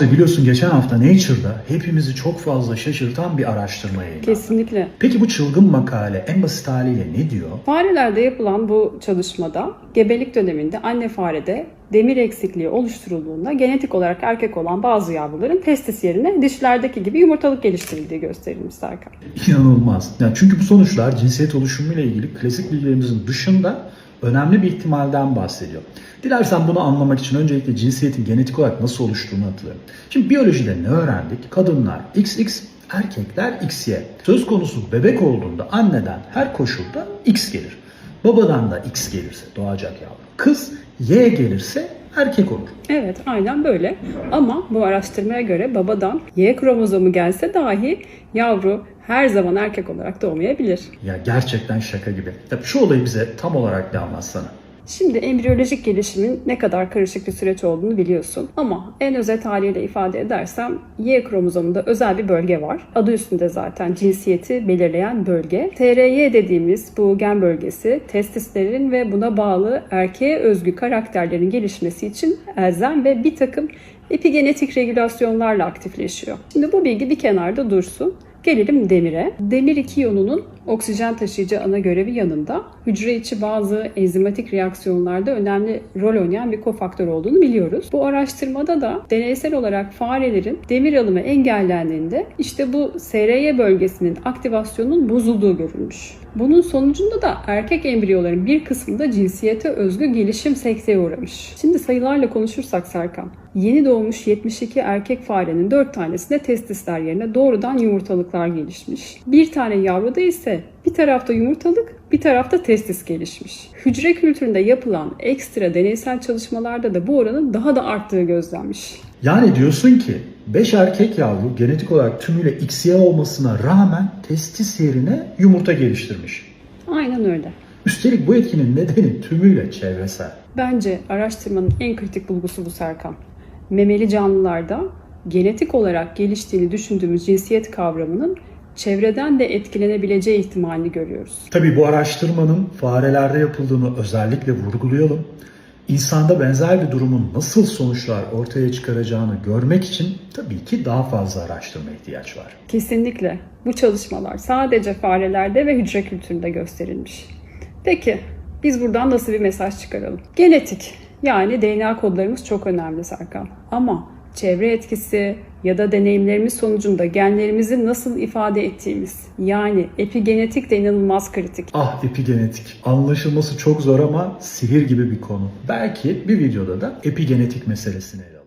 Gamze biliyorsun geçen hafta Nature'da hepimizi çok fazla şaşırtan bir araştırma yayınlandı. Kesinlikle. Peki bu çılgın makale en basit haliyle ne diyor? Farelerde yapılan bu çalışmada gebelik döneminde anne farede demir eksikliği oluşturulduğunda genetik olarak erkek olan bazı yavruların testis yerine dişilerdeki gibi yumurtalık geliştirildiği gösterilmiş Serkan. İnanılmaz. Yani çünkü bu sonuçlar cinsiyet oluşumuyla ilgili klasik bilgilerimizin dışında önemli bir ihtimalden bahsediyor. Dilersen bunu anlamak için öncelikle cinsiyetin genetik olarak nasıl oluştuğunu hatırlayalım. Şimdi biyolojide ne öğrendik? Kadınlar XX, erkekler XY. Söz konusu bebek olduğunda anneden her koşulda X gelir. Babadan da X gelirse doğacak yavru. Kız Y gelirse erkek olur. Evet aynen böyle ama bu araştırmaya göre babadan Y kromozomu gelse dahi yavru her zaman erkek olarak doğmayabilir. Ya gerçekten şaka gibi. Ya şu olayı bize tam olarak bir anlatsana. Şimdi embriyolojik gelişimin ne kadar karışık bir süreç olduğunu biliyorsun. Ama en özet haliyle ifade edersem Y kromozomunda özel bir bölge var. Adı üstünde zaten cinsiyeti belirleyen bölge. TRY dediğimiz bu gen bölgesi testislerin ve buna bağlı erkeğe özgü karakterlerin gelişmesi için elzem ve bir takım epigenetik regülasyonlarla aktifleşiyor. Şimdi bu bilgi bir kenarda dursun. Gelelim demire. Demir iki iyonunun oksijen taşıyıcı ana görevi yanında hücre içi bazı enzimatik reaksiyonlarda önemli rol oynayan bir kofaktör olduğunu biliyoruz. Bu araştırmada da deneysel olarak farelerin demir alımı engellendiğinde işte bu SRY bölgesinin aktivasyonunun bozulduğu görülmüş. Bunun sonucunda da erkek embriyoların bir kısmında cinsiyete özgü gelişim sekteye uğramış. Şimdi sayılarla konuşursak Serkan, yeni doğmuş 72 erkek farenin 4 tanesinde testisler yerine doğrudan yumurtalıklar gelişmiş. Bir tane yavruda ise bir tarafta yumurtalık, bir tarafta testis gelişmiş. Hücre kültüründe yapılan ekstra deneysel çalışmalarda da bu oranın daha da arttığı gözlenmiş. Yani diyorsun ki 5 erkek yavru genetik olarak tümüyle XY olmasına rağmen testis yerine yumurta geliştirmiş. Aynen öyle. Üstelik bu etkinin nedeni tümüyle çevresel. Bence araştırmanın en kritik bulgusu bu Serkan. Memeli canlılarda genetik olarak geliştiğini düşündüğümüz cinsiyet kavramının çevreden de etkilenebileceği ihtimalini görüyoruz. Tabii bu araştırmanın farelerde yapıldığını özellikle vurgulayalım. İnsanda benzer bir durumun nasıl sonuçlar ortaya çıkaracağını görmek için tabii ki daha fazla araştırma ihtiyaç var. Kesinlikle bu çalışmalar sadece farelerde ve hücre kültüründe gösterilmiş. Peki biz buradan nasıl bir mesaj çıkaralım? Genetik yani DNA kodlarımız çok önemli Serkan. Ama çevre etkisi ya da deneyimlerimiz sonucunda genlerimizi nasıl ifade ettiğimiz yani epigenetik de inanılmaz kritik. Ah epigenetik. Anlaşılması çok zor ama sihir gibi bir konu. Belki bir videoda da epigenetik meselesini ele